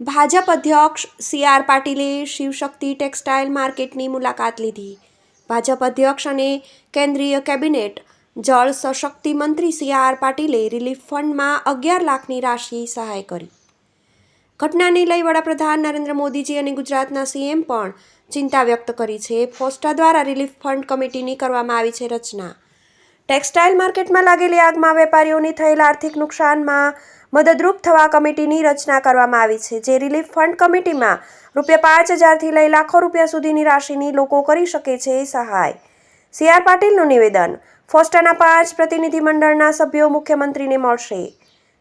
ભાજપ અધ્યક્ષ C R પાટીલે Shivshakti textile માર્કેટની મુલાકાત લીધી. ભાજપ અધ્યક્ષ અને કેન્દ્રીય કેબિનેટ જળ સશક્તિ મંત્રી સી આર પાટીલે રિલીફ ફંડમાં અગિયાર લાખની રાશિ સહાય કરી. ઘટનાને લઈ વડાપ્રધાન નરેન્દ્ર મોદીજી અને ગુજરાતના સીએમ પણ ચિંતા વ્યક્ત કરી છે. ફોસ્ટા દ્વારા રિલીફ ફંડ કમિટીની કરવામાં આવી છે રચના. ટેક્સટાઇલ માર્કેટમાં લાગેલી આગમાં વેપારીઓને થયેલા આર્થિક નુકસાનમાં મદદરૂપ થવા કમિટીની રચના કરવામાં આવી છે, જે રિલીફ ફંડ કમિટીમાં રૂપિયા પાંચ હજારથી લઈ લાખો રૂપિયા સુધીની રાશિની લોકો કરી શકે છે સહાય. સી આર પાટીલનું નિવેદન, ફોસ્ટાના પાંચ પ્રતિનિધિમંડળના સભ્યો મુખ્યમંત્રીને મળશે.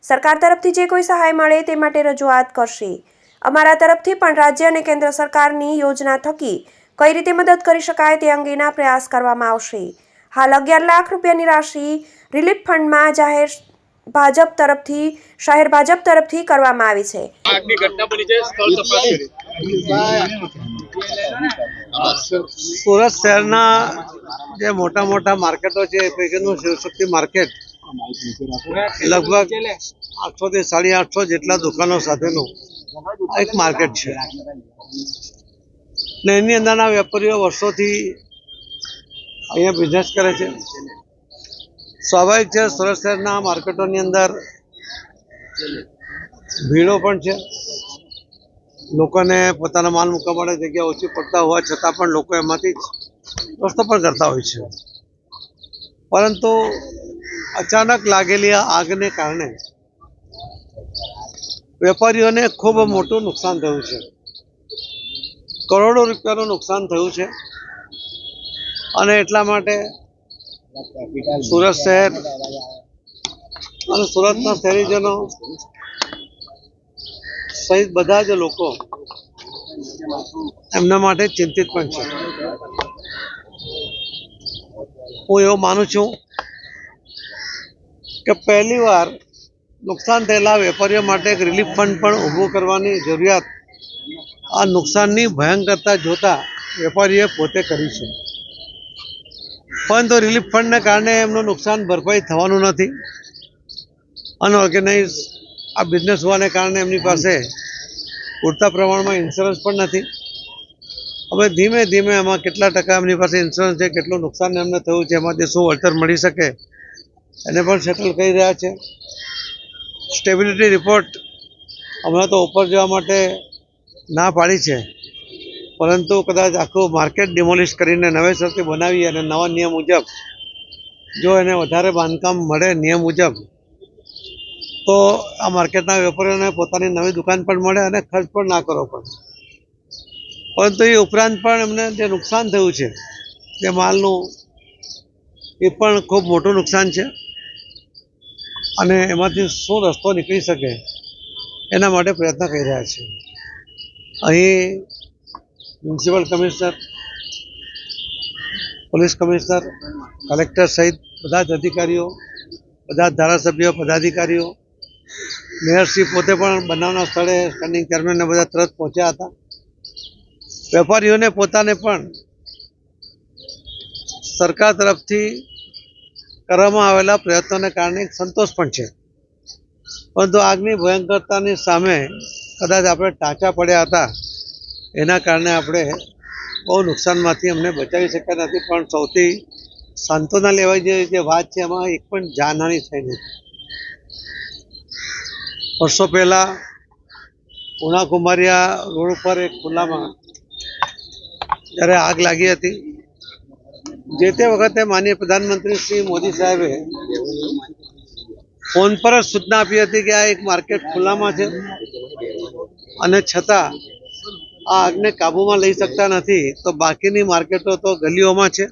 સરકાર તરફથી જે કોઈ સહાય મળે તે માટે રજૂઆત કરશે. અમારા તરફથી પણ રાજ્ય અને કેન્દ્ર સરકારની યોજના થકી કઈ રીતે મદદ કરી શકાય તે અંગેના પ્રયાસ કરવામાં આવશે. હાલ અગિયાર લાખ રૂપિયાની રાશિ રિલીફ ફંડમાં જાહેર ભાજપ તરફથી શહેર ભાજપ તરફથી કરવામાં આવી છે. આગની ઘટના બની છે સ્થળ તપાસ કરી. સુરત શહેરના જે મોટા મોટા માર્કેટો છે પૈકીનું શિવશક્તિ માર્કેટ લગભગ આઠસો થી સાડી આઠસો જેટલા દુકાનો સાથેનું એક માર્કેટ છે. ને એની અંદરના વેપારીઓ વર્ષોથી અહીંયા બિઝનેસ કરે છે. સ્વાભાવિક છે, સુરત શહેરના માર્કેટોની અંદર ભીડો પણ છે. લોકોને પોતાના માલ મૂકવા માટે જગ્યા ઓછી પડતા હોવા છતાં પણ લોકો એમાંથી રસ્તો પણ કરતા હોય છે. પરંતુ અચાનક લાગેલી આગને કારણે વેપારીઓને ખૂબ મોટું નુકસાન થયું છે. કરોડો રૂપિયાનું નુકસાન થયું છે. અને એટલા માટે સુરત શહેર. અને સુરતના શહેરીજનો સહિત બધા જ લોકો એમના માટે ચિંતિત પણ છે. હું એવું માનું છું કે પહેલી વાર નુકસાન થયેલા વેપારીઓ માટે એક રિલીફ ફંડ પણ ઊભું કરવાની જરૂરિયાત આ નુકસાનની ભયંકરતા જોતા વેપારીએ પોતે કરી છે. પરંતુ રિલીફ ફંડને કારણે એમનું નુકસાન ભરપાઈ થવાનું નથી. અનઓર્ગેનાઇઝ આ બિઝનેસ હોવાને કારણે એમની પાસે પૂરતા પ્રમાણમાં ઇન્સ્યોરન્સ પણ નથી. હવે ધીમે ધીમે એમાં કેટલા ટકા એમની પાસે ઇન્સ્યોરન્સ છે, કેટલું નુકસાન એમને થયું છે એમાંથી શું વળતર મળી શકે, એને પણ સેટલ કરી રહ્યા છે. સ્ટેબિલિટી રિપોર્ટ હમણાં તો ઉપર જવા માટે ના પાડી છે. પરંતુ કદાચ આખું માર્કેટ ડિમોલિશ કરીને નવેસરથી બનાવી અને નવા નિયમ મુજબ જો એને વધારે બાંધકામ મળે નિયમ મુજબ, તો આ માર્કેટના વેપારીઓને પોતાની નવી દુકાન પણ મળે અને ખર્ચ પણ ના કરવો પડે. પરંતુ એ ઉપરાંત પણ એમને જે નુકસાન થયું છે, જે માલનું, એ પણ ખૂબ મોટું નુકસાન છે. અને એમાંથી શું રસ્તો નીકળી શકે, એના માટે પ્રયત્ન કરી રહ્યા છે. અહીં municipal commissioner police commissioner collector સહિત બધા જ અધિકારીઓ બધા જ ધારાસભ્યો પદાધિકારીઓ મેયરશ્રી પોતે પણ બનાવના સ્થળે સ્ટેન્ડિંગ ચેરમેનને બધા તરત પહોંચ્યા હતા. વેપારીઓને પોતાને પણ સરકાર તરફથી કરવામાં આવેલા પ્રયત્નોને કારણે સંતોષ પણ છે. પરંતુ આગની ભયંકરતાની સામે કદાચ આપણે ટાંચા પડ્યા હતા. એના કારણે આપણે બહુ નુકસાનમાંથી અમને બચાવી શક્યા નથી, પણ સૌથી સાંત્વના લેવાય જે વાત છે, એમાં એક પણ જાનહાની થઈ નથી. વર્ષો પહેલાં કુમારિયા રોડ ઉપર એક ખુલ્લામાં જ્યારે આગ લાગી હતી, જે તે વખતે માનનીય પ્રધાનમંત્રી શ્રી મોદી સાહેબે ફોન પર જ સૂચના આપી હતી કે આ એક માર્કેટ ખુલ્લામાં છે અને છતાં આ આગને કાબૂમાં લઈ શકતા નથી, તો બાકીની માર્કેટો તો ગલીઓમાં છે.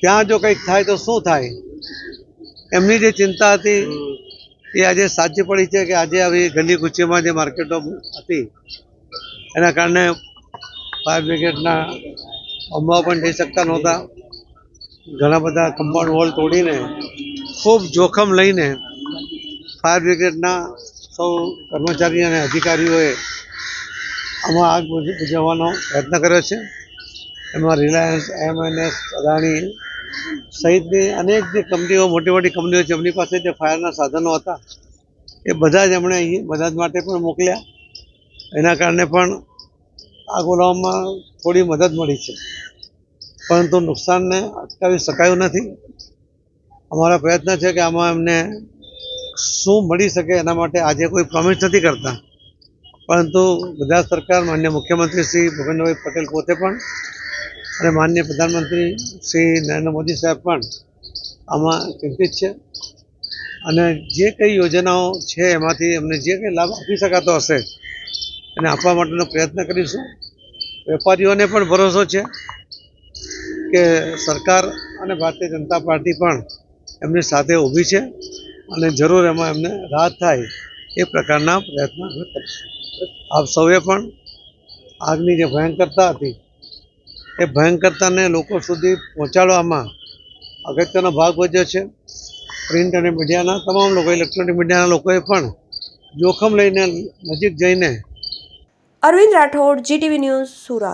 ત્યાં જો કંઈક થાય તો શું થાય? એમની જે ચિંતા હતી, એ આજે સાચી પડી છે કે આજે આવી ગલી ગુચ્ચીમાં જે માર્કેટો હતી, એના કારણે ફાયર બ્રિગેડના અંબાઓ પણ જઈ શકતા નહોતા. ઘણા બધા કમ્પાઉન્ડ વોલ તોડીને, ખૂબ જોખમ લઈને ફાયર બ્રિગેડના સૌ કર્મચારી અને અધિકારીઓએ આમાં આગ બુઝાવવાનો પ્રયત્ન કર્યો છે. એમાં રિલાયન્સ, એમએનએસ, અદાણી સહિતની અનેક જે કંપનીઓ, મોટી મોટી કંપનીઓ છે, એમની પાસે જે ફાયરના સાધનો હતા, એ બધા જ એમણે અહીં મદદ માટે પણ મોકલ્યા. એના કારણે પણ આગ ઓલાવવામાં થોડી મદદ મળી છે. પરંતુ નુકસાનને અટકાવી શકાયું નથી. અમારા પ્રયત્ન છે કે આમાં એમને શું મળી શકે એના માટે આજે કોઈ પ્રોમિસ નથી કરતા. પરંતુ ગુજરાત સરકાર માન્ય મુખ્યમંત્રી શ્રી ભૂપેન્દ્રભાઈ પટેલ પોતે પણ અને માન્ય પ્રધાનમંત્રી શ્રી નરેન્દ્ર મોદી સાહેબ પણ આમાં ચિંતિત છે. અને જે કઈ યોજનાઓ છે એમાંથી એમને જે કંઈ લાભ આપી શકાતો હશે એને આપવા માટેનો પ્રયત્ન કરીશું. વેપારીઓને પણ ભરોસો છે કે સરકાર અને ભારતીય જનતા પાર્ટી પણ એમની સાથે ઊભી છે અને જરૂર એમાં એમને રાહત થાય એ પ્રકારના પ્રયત્ન અમે કરીશું. આપ સૌએ પણ આગની જે ભયંકરતા હતી, એ ભયંકરતાને લોકો સુધી પહોંચાડવામાં અગત્યનો ભાગ વધ્યો છે. પ્રિન્ટ અને મીડિયાના તમામ લોકો, ઇલેક્ટ્રોનિક મીડિયાના લોકોએ પણ જોખમ લઈને નજીક જઈને અરવિંદ રાઠોડ, જીટીવી ન્યૂઝ સુરત.